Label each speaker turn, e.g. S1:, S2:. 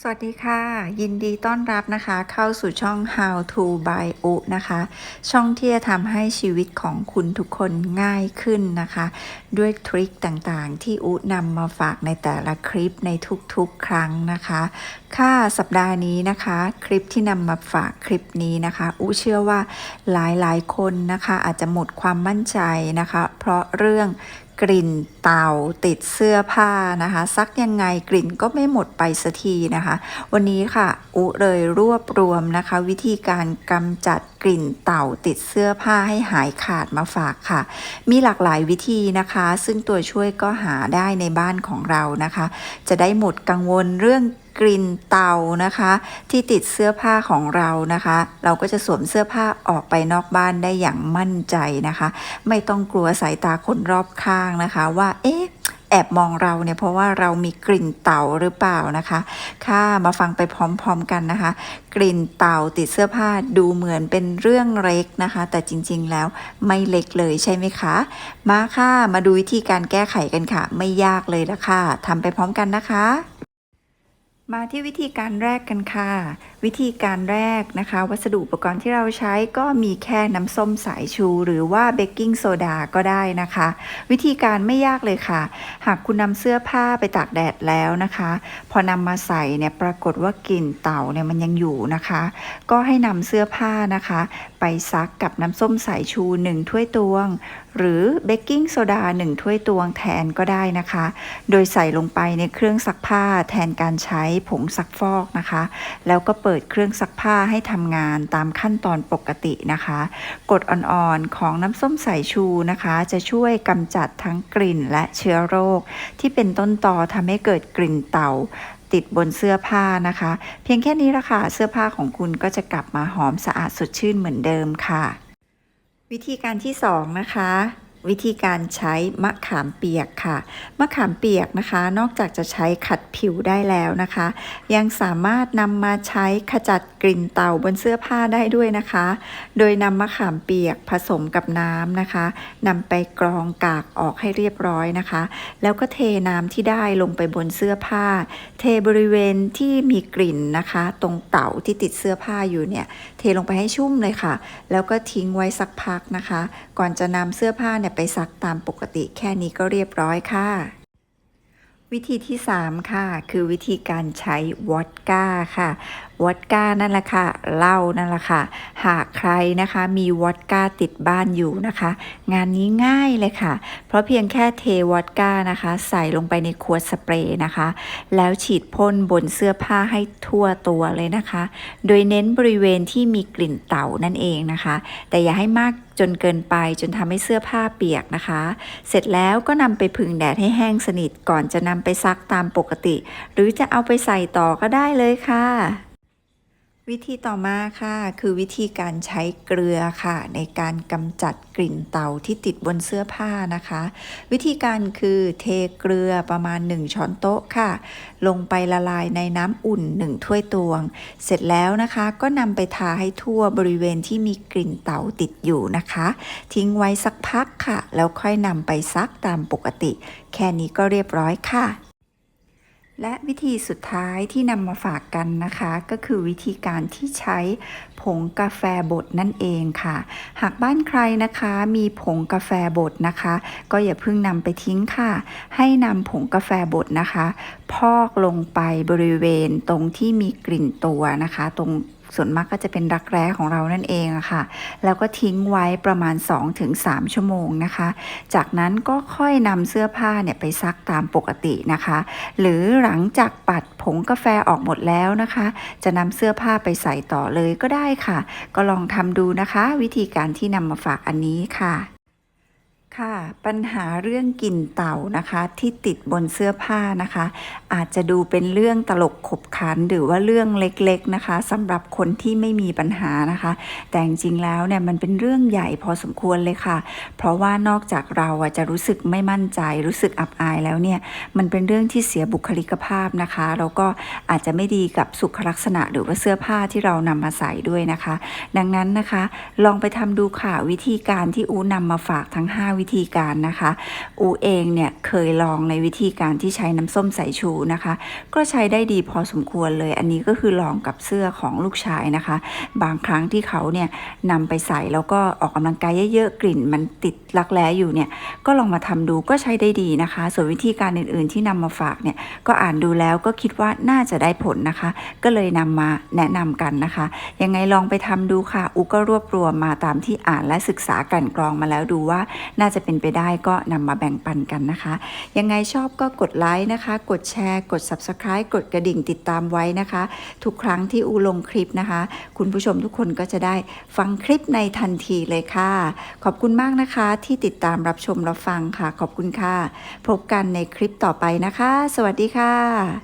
S1: สวัสดีค่ะ ยินดีต้อนรับนะคะ เข้าสู่ช่อง How to by อุนะคะ ช่องที่จะทำให้ชีวิตของคุณทุกคนง่ายขึ้นนะคะ ด้วยทริคต่างๆ ที่อุนำมาฝากในแต่ละคลิปในทุกๆ ครั้งนะคะ ค่ะสัปดาห์นี้นะคะ คลิปที่นำมาฝากคลิปนี้นะคะ อุเชื่อว่าหลายๆ คนนะคะ อาจจะหมดความมั่นใจนะคะ เพราะเรื่องกลิ่นเต่าติดเสื้อผ้านะคะซักยังไงกลิ่นก็ไม่หมดไปสักทีนะคะ วันนี้ค่ะ อุเลยรวบรวมนะคะ วิธีการกำจัดกลิ่นเต่าติดเสื้อผ้าให้หายขาดมาฝากค่ะ มีหลากหลายวิธีนะคะ ซึ่งตัวช่วยก็หาได้ในบ้านของเรานะคะ จะได้หมดกังวลเรื่อง กลิ่นเต่านะคะ ที่ติดเสื้อผ้าของเรานะคะ เราก็จะสวมเสื้อผ้าออกไปนอกบ้านได้อย่างมั่นใจนะคะ ไม่ต้องกลัวสายตาคนรอบข้างนะคะว่าเอ๊ะแอบมองเราเนี่ยเพราะว่าเรามีกลิ่นเต่าหรือเปล่านะคะ ค่ะมาฟังไปพร้อมๆกันนะคะ กลิ่นเต่าติดเสื้อผ้าดูเหมือนเป็นเรื่องเล็กนะคะ แต่จริงๆแล้วไม่เล็กเลยใช่ไหมคะ มาค่ะมาดูวิธีการแก้ไขกันค่ะ ไม่ยากเลยละค่ะทำไปพร้อมกันนะคะ มาที่วิธีการแรกกันค่ะ วิธีการแรกนะคะ วัสดุอุปกรณ์ที่เราใช้ก็มีแค่น้ำส้มสายชู หรือว่าเบกกิ้งโซดาก็ได้นะคะ วิธีการไม่ยากเลยค่ะ หากคุณนำเสื้อผ้าไปตากแดดแล้วนะคะ พอนำมาใส่เนี่ยปรากฏว่ากลิ่นเต่าเนี่ยมันยังอยู่นะคะ ก็ให้นำเสื้อผ้านะคะ ไปซักกับน้ำส้มสายชู 1 ถ้วยตวง หรือเบกกิ้งโซดา 1 ถ้วยตวงแทนก็ได้นะคะ โดยใส่ลงไปในเครื่องซักผ้าแทนการใช้ผงซักฟอกนะคะ แล้วก็เปิดเครื่องซักผ้าให้ทำงานตามขั้นตอนปกตินะคะ กดอ่อนๆของน้ำส้มสายชูนะคะ จะช่วยกำจัดทั้งกลิ่นและเชื้อโรค ที่เป็นต้นตอทำให้เกิดกลิ่นเต่า ติดบนเสื้อผ้านะคะ เพียงแค่นี้ละค่ะเสื้อผ้าของคุณก็จะกลับมาหอมสะอาดสดชื่นเหมือนเดิมค่ะ วิธีการที่สองนะคะ วิธีการใช้มะขามเปียกค่ะ มะขามเปียกนะคะ นอกจากจะใช้ขัดผิวได้แล้วนะคะ ยังสามารถนำมาใช้ขจัดกลิ่นเต่าบนเสื้อผ้าได้ด้วยนะคะ โดยนำมะขามเปียกผสมกับน้ำนะคะนำไปกรองกากออกให้เรียบร้อยนะคะ แล้วก็เทน้ำที่ได้ลงไปบนเสื้อผ้า เทบริเวณที่มีกลิ่นนะคะ ตรงเต่าที่ติดเสื้อผ้าอยู่เนี่ยเทลงไปให้ชุ่มเลยค่ะ แล้วก็ทิ้งไว้สักพักนะคะ ก่อนจะนำเสื้อผ้าเนี่ยไปซักตามปกติแค่นี้ก็เรียบร้อยค่ะ วิธีที่ 3 ค่ะ คือวิธีการใช้วอดก้าค่ะวอดก้านั่นแหละค่ะเหล้านั่นแหละค่ะ หากใครนะคะมีวอดก้าติดบ้านอยู่นะคะ งานนี้ง่ายเลยค่ะ เพราะเพียงแค่เทวอดก้านะคะ ใส่ลงไปในขวดสเปรย์นะคะ แล้วฉีดพ่นบนเสื้อผ้าให้ทั่วตัวเลยนะคะ โดยเน้นบริเวณที่มีกลิ่นเต่านั่นเองนะคะ แต่อย่าให้มาก นเกินไปจนทำให้เสื้อผ้าเปียกนะคะ เสร็จแล้วก็นำไปพึ่งแดดให้แห้งสนิทก่อนจะนำไปซักตามปกติ หรือจะเอาไปใส่ต่อก็ได้เลยค่ะ วิธีต่อมาค่ะ คือวิธีการใช้เกลือค่ะ ในการกำจัดกลิ่นเต่าที่ติดบนเสื้อผ้านะคะ วิธีการคือเทเกลือประมาณ 1 ช้อนโต๊ะค่ะ ลงไปละลายในน้ำอุ่น 1 ถ้วยตวง เสร็จแล้วนะคะก็นำไปทาให้ทั่วบริเวณที่มีกลิ่นเต่าติดอยู่นะคะ ทิ้งไว้สักพักค่ะ แล้วค่อยนำไปซักตามปกติ แค่นี้ก็เรียบร้อยค่ะ และวิธีสุดท้ายที่นำมาฝากกันนะคะ ก็คือวิธีการที่ใช้ผงกาแฟบดนั่นเองค่ะ หากบ้านใครนะคะมีผงกาแฟบดนะคะ ก็อย่าเพิ่งนำไปทิ้งค่ะ ให้นำผงกาแฟบดนะคะ พอกลงไปบริเวณตรงที่มีกลิ่นตัวนะคะ ตรงส่วนมากก็จะเป็นรักแร้ของเรานั่นเองอะค่ะ แล้วก็ทิ้งไว้ประมาณ 2-3 ชั่วโมงนะคะ จากนั้นก็ค่อยนำเสื้อผ้าเนี่ยไปซักตามปกตินะคะ หรือหลังจากปัดผงกาแฟออกหมดแล้วนะคะ จะนำเสื้อผ้าไปใส่ต่อเลยก็ได้ค่ะ ก็ลองทำดูนะคะ วิธีการที่นำมาฝากอันนี้ค่ะ ค่ะปัญหาเรื่องกลิ่นเต่านะคะ ที่ติดบนเสื้อผ้านะคะ อาจจะดูเป็นเรื่องตลกขบขันหรือว่าเรื่องเล็กๆนะคะสำหรับคนที่ไม่มีปัญหานะคะ แต่จริงๆแล้วเนี่ยมันเป็นเรื่องใหญ่พอสมควรเลยค่ะ เพราะว่านอกจากเราจะรู้สึกไม่มั่นใจ รู้สึกอับอายแล้วเนี่ยมันเป็นเรื่องที่เสียบุคลิกภาพนะคะแล้วก็อาจจะไม่ดีกับสุขลักษณะหรือว่าเสื้อผ้าที่เรานำมาใส่ด้วยนะคะ ดังนั้นนะคะ ลองไปทำดูค่ะวิธีการที่อูนำมาฝากทั้ง 5วิธีการนะคะ อูเองเนี่ยเคยลองในวิธีการที่ใช้น้ำส้มสายชูนะคะ ก็ใช้ได้ดีพอสมควรเลย อันนี้ก็คือลองกับเสื้อของลูกชายนะคะ บางครั้งที่เขาเนี่ยนำไปใส่แล้วก็ออกกำลังกายเยอะๆกลิ่น มันติดรักแร้อยู่เนี่ยก็ลองมาทำดูก็ใช้ได้ดีนะคะ ส่วนวิธีการอื่นๆที่นำมาฝากเนี่ยก็อ่านดูแล้วก็คิดว่าน่าจะได้ผลนะคะ ก็เลยนำมาแนะนำกันนะคะ ยังไงลองไปทำดูค่ะ อุก็รวบรวมมาตามที่อ่านและศึกษากันกรองมาแล้วดูว่าน่าจะเป็นไปได้ก็นำมาแบ่งปันกันนะคะ ยังไงชอบก็กดไลค์นะคะ กดแชร์ กด Subscribe กดกระดิ่งติดตามไว้นะคะ ทุกครั้งที่อูลงคลิปนะคะ คุณผู้ชมทุกคนก็จะได้ฟังคลิปในทันทีเลยค่ะ ขอบคุณมากนะคะที่ติดตามรับชมรับฟังค่ะ ขอบคุณค่ะ พบกันในคลิปต่อไปนะคะ สวัสดีค่ะ